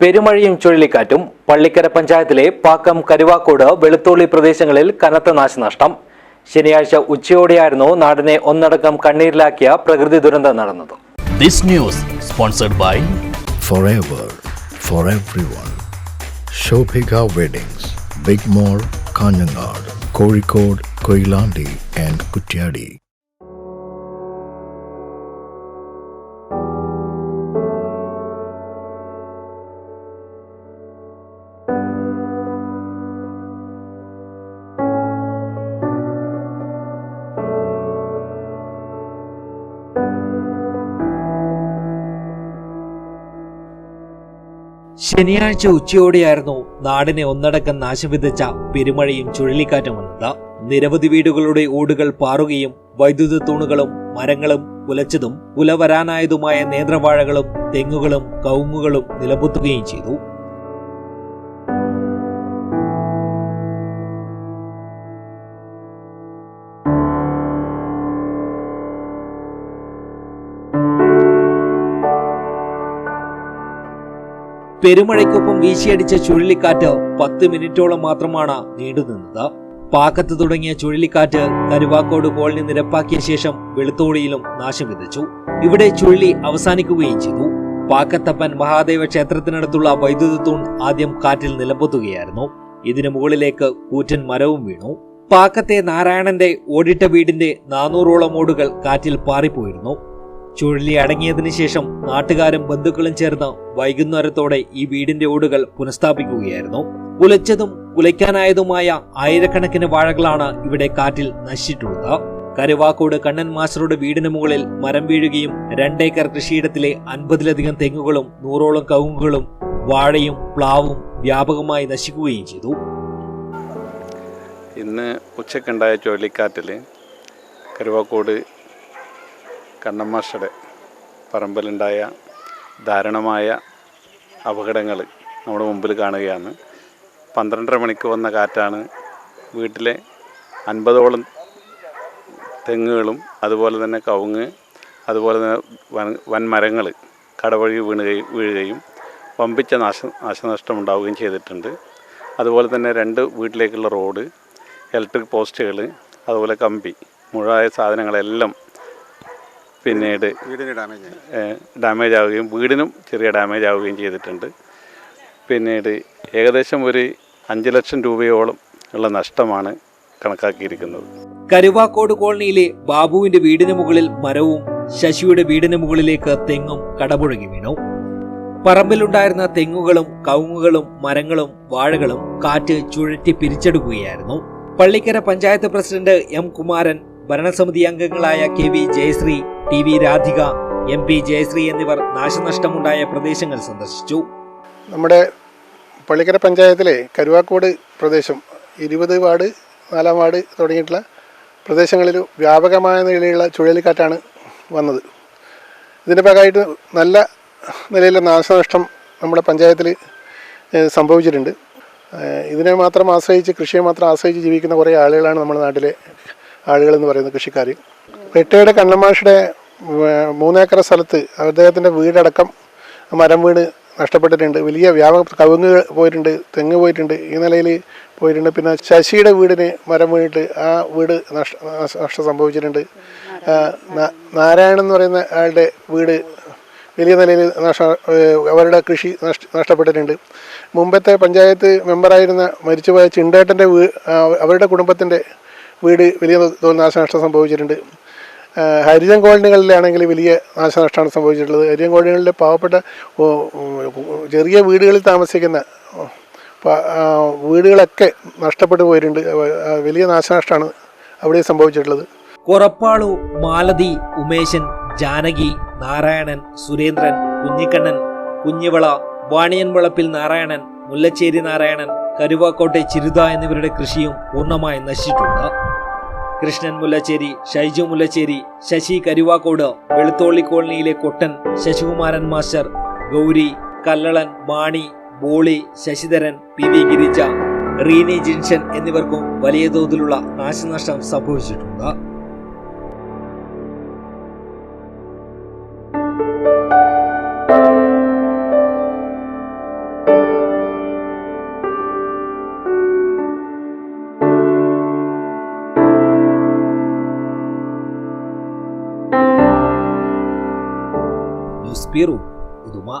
പെരുമഴയും ചുഴലിക്കാറ്റും പള്ളിക്കര പഞ്ചായത്തിലെ പാക്കം കരുവാക്കോട് വെളുത്തോളി പ്രദേശങ്ങളിൽ കനത്ത നാശനഷ്ടം ശനിയാഴ്ച ഉച്ചയോടെയായിരുന്നു നാടിനെ ഒന്നടക്കം കണ്ണീരിലാക്കിയ പ്രകൃതി ദുരന്തം നടന്നത് This news sponsored by forever for everyone. Shobhika Weddings, Big Mall, Kanyanad, Kozhikode, Koilandi and Kutyadi. ശനിയാഴ്ച ഉച്ചയോടെയായിരുന്നു നാടിനെ ഒന്നടക്കം നാശം വിതച്ച പെരുമഴയും ചുഴലിക്കാറ്റും വന്നത്. നിരവധി വീടുകളുടെ ഓടുകൾ പാറുകയും വൈദ്യുത തൂണുകളും മരങ്ങളും ഉലച്ചതും ഉലവരാനായതുമായ നേന്ത്രവാഴകളും തെങ്ങുകളും കവുങ്ങുകളും നിലപൊത്തുകയും ചെയ്തു. പെരുമഴയ്ക്കൊപ്പം വീശിയടിച്ച ചുഴലിക്കാറ്റ് പത്ത് മിനിറ്റോളം മാത്രമാണ് നീണ്ടുനിന്നത് പാക്കത്ത് തുടങ്ങിയ ചുഴലിക്കാറ്റ് കരുവാക്കോട് കോളനി നിരപ്പാക്കിയ ശേഷം വെളുത്തോളിയിലും നാശം വിതച്ചു. ഇവിടെ ചുഴലി അവസാനിക്കുകയും ചെയ്തു. പാക്കത്തപ്പൻ മഹാദേവ ക്ഷേത്രത്തിനടുത്തുള്ള വൈദ്യുത തൂൺ ആദ്യം കാറ്റിൽ നിലമ്പൊത്തുകയായിരുന്നു ഇതിനു മുകളിലേക്ക് കൂറ്റൻ മരവും വീണു. പാക്കത്തെ നാരായണന്റെ ഓടിട്ട വീടിന്റെ നാനൂറോളം ഓടുകൾ കാറ്റിൽ പാറിപ്പോയിരുന്നു. ചുഴലി അടങ്ങിയതിനു ശേഷം നാട്ടുകാരും ബന്ധുക്കളും ചേർന്ന് വൈകുന്നേരത്തോടെ ഈ വീടിന്റെ ഓടുകൾ പുനഃസ്ഥാപിക്കുകയായിരുന്നു. കുലച്ചതും കുലയ്ക്കാനായതുമായ ആയിരക്കണക്കിന് വാഴകളാണ് ഇവിടെ കാറ്റിൽ നശിച്ചിട്ടുള്ളത്. കരുവാക്കോട് കണ്ണൻ മാസ്റ്ററുടെ വീടിന് മുകളിൽ മരം വീഴുകയും രണ്ടേക്കർ കൃഷിയിടത്തിലെ അൻപതിലധികം തെങ്ങുകളും നൂറോളം കവുങ്ങുകളും വാഴയും പ്ലാവും വ്യാപകമായി നശിക്കുകയും ചെയ്തു. ഇന്ന് ഉച്ചക്കുണ്ടായ ചുഴലിക്കാറ്റിൽ കരുവാക്കോട് കണ്ണമ്മാഷയുടെ പറമ്പിലുണ്ടായ ദാരുണമായ അപകടങ്ങൾ നമ്മുടെ മുമ്പിൽ കാണുകയാണ്. പന്ത്രണ്ടര മണിക്ക് വന്ന കാറ്റാണ് വീട്ടിലെ അൻപതോളം തെങ്ങുകളും അതുപോലെ തന്നെ കവുങ്ങ് അതുപോലെ തന്നെ വൻ വൻമരങ്ങൾ കടവഴി വീണുകയും വീഴുകയും വമ്പിച്ച നാശ നാശനഷ്ടം ഉണ്ടാവുകയും ചെയ്തിട്ടുണ്ട്. അതുപോലെ തന്നെ രണ്ട് വീട്ടിലേക്കുള്ള റോഡ് ഇലക്ട്രിക് പോസ്റ്റുകൾ അതുപോലെ കമ്പി മുഴുവായ സാധനങ്ങളെല്ലാം പിന്നീട് ഡാമേജ് ആവുകയും വീടിനും ചെറിയ ഡാമേജ് ആവുകയും ചെയ്തിട്ടുണ്ട്. പിന്നീട് ഏകദേശം ഒരു അഞ്ച് ലക്ഷം രൂപയോളം ഉള്ള നഷ്ടമാണ് കണക്കാക്കിയിരിക്കുന്നത്. കരുവാക്കോട് കോളനിയിലെ ബാബുവിന്റെ വീടിന് മുകളിൽ മരവും ശശിയുടെ വീടിന് മുകളിലേക്ക് തെങ്ങും കടപുഴകി വീണു. പറമ്പിലുണ്ടായിരുന്ന തെങ്ങുകളും കവുങ്ങുകളും മരങ്ങളും വാഴകളും കാറ്റ് ചുഴറ്റി പിരിച്ചെടുക്കുകയായിരുന്നു. പള്ളിക്കര പഞ്ചായത്ത് പ്രസിഡന്റ് എം കുമാരൻ ഭരണസമിതി അംഗങ്ങളായ K V Jayasree T V Radhika M P Jayasree എന്നിവർ നാശനഷ്ടമുണ്ടായ പ്രദേശങ്ങൾ സന്ദർശിച്ചു. നമ്മുടെ പള്ളിക്കര പഞ്ചായത്തിലെ കരുവാക്കോട് പ്രദേശം ഇരുപത് വാർഡ് നാലാം വാർഡ് തുടങ്ങിയിട്ടുള്ള പ്രദേശങ്ങളിൽ വ്യാപകമായ നിലയിലുള്ള ചുഴലിക്കാറ്റാണ് വന്നത്. ഇതിന്റെ ഭാഗമായിട്ട് നല്ല നിലയിലെ നാശനഷ്ടം നമ്മുടെ പഞ്ചായത്തിൽ സംഭവിച്ചിട്ടുണ്ട്. ഇതിനെ മാത്രം ആശ്രയിച്ച് കൃഷിയെ മാത്രം ആശ്രയിച്ച് ജീവിക്കുന്ന കുറേ ആളുകളാണ് നമ്മുടെ നാട്ടിലെ ആളുകൾ എന്ന് പറയുന്നത് കൃഷിക്കാർ റിട്ടയേർഡ് കണ്ണമാഷയുടെ മൂന്നേക്കർ സ്ഥലത്ത് അദ്ദേഹത്തിന്റെ വീടടക്കം മരം വീണ് നഷ്ടപ്പെട്ടിട്ടുണ്ട്. വലിയ വ്യാപക കവുങ്ങ് പോയിട്ടുണ്ട് തെങ്ങ് പോയിട്ടുണ്ട്. ഈ നിലയിൽ പോയിട്ടുണ്ട്. പിന്നെ ശശിയുടെ വീടിന് മരം വീണിട്ട് ആ വീട് നഷ്ട നഷ്ടം സംഭവിച്ചിട്ടുണ്ട്. നാരായണൻ എന്ന് പറയുന്ന ആളുടെ വീട് വലിയ നിലയിൽ നഷ്ട അവരുടെ കൃഷി നഷ്ട നഷ്ടപ്പെട്ടിട്ടുണ്ട്. മുമ്പത്തെ പഞ്ചായത്ത് മെമ്പറായിരുന്ന മരിച്ചുപോയ ചിണ്ടേട്ടന്റെ വീ അവരുടെ കുടുംബത്തിന്റെ വീട് വലിയ നാശനഷ്ടം സംഭവിച്ചിട്ടുണ്ട്. ഹരിജൻ കോളനികളിലാണെങ്കിൽ വലിയ നാശനഷ്ടമാണ് സംഭവിച്ചിട്ടുള്ളത്. ഹരിജൻ കോളനികളിലെ പാവപ്പെട്ട ചെറിയ വീടുകളിൽ താമസിക്കുന്ന വീടുകളൊക്കെ നഷ്ടപ്പെട്ടു പോയിട്ടുണ്ട്. വലിയ നാശനഷ്ടമാണ് അവിടെ സംഭവിച്ചിട്ടുള്ളത്. കുറപ്പാളു മാലതി ഉമേശൻ ജാനകി നാരായണൻ സുരേന്ദ്രൻ കുഞ്ഞിക്കണ്ണൻ കുഞ്ഞിവള വാണിയൻ വളപ്പിൽ നാരായണൻ മുല്ലച്ചേരി നാരായണൻ കരുവാക്കോട്ടെ ചിരുത എന്നിവരുടെ കൃഷിയും പൂർണമായി നശിച്ചിട്ടുണ്ട്. കൃഷ്ണൻ മുല്ലച്ചേരി ഷൈജു മുല്ലച്ചേരി ശശി കരുവാക്കോട് വെളുത്തോള്ളി കോളനിയിലെ Kottan Sasikumaran master Gowri Kallalan Mani Boli Sasidharan P V Girija Reeni Jinshan എന്നിവർക്കും വലിയ തോതിലുള്ള നാശനഷ്ടം സംഭവിച്ചിട്ടുണ്ട്. பேரும் புதுமா